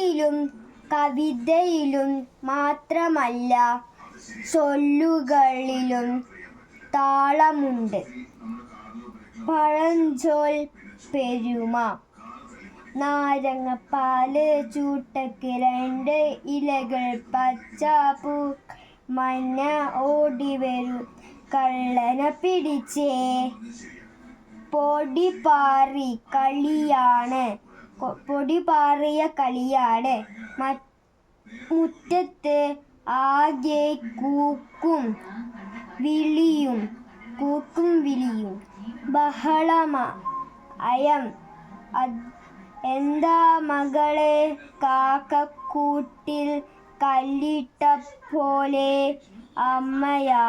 പാട്ടിലും കവിതയിലും മാത്രമല്ല ചൊല്ലുകളിലും താളമുണ്ട്. പഴഞ്ചോൽ പെരുമ നാരങ്ങപ്പാൽ ചൂട്ടക്ക് രണ്ട് ഇലകൾ പച്ച പൂ മഞ്ഞ ഓടി വരും കള്ളനെ പിടിച്ചേ പൊടി പാറി കളിയാണ്. പൊടി പാറിയ കളിയാണ് മുറ്റത്ത് ആകെ കൂക്കും വിളിയും കൂക്കും വിളിയും. ബഹളമ അയം എന്താ മകളെ കാക്കക്കൂട്ടിൽ കല്ലിട്ട പോലെ അമ്മയാ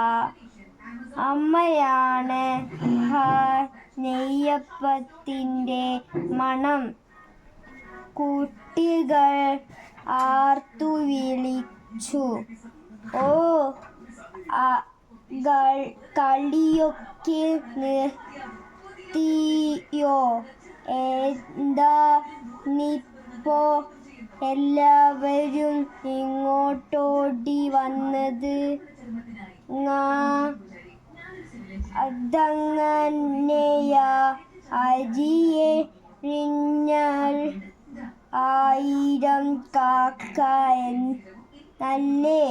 അമ്മയാണ് നെയ്യപ്പത്തിന്റെ മണം. കുട്ടികൾ ആർത്തു വിളിച്ചു. ഓ കളിയൊക്കെ നിർത്തിയോ? എന്താ നിപ്പോ? എല്ലാവരും ഇങ്ങോട്ടോടി വന്നത് അതങ്ങനെയാ അരിയെ റിഞ്ഞാൽ ആയിരം കാക്ക തന്നെ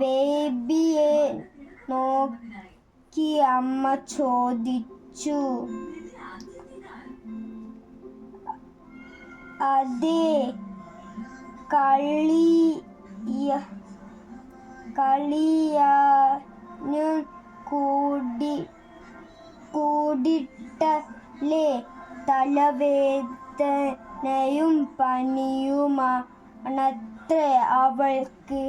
ബേബിയെ നോക്കി അമ്മ ചോദിച്ചു. അതെ കളിയ കളിയാനും കൂടി കൂടിട്ടല്ലേ തലവേദനയും പനിയുമാണത്രേ അവൾക്ക്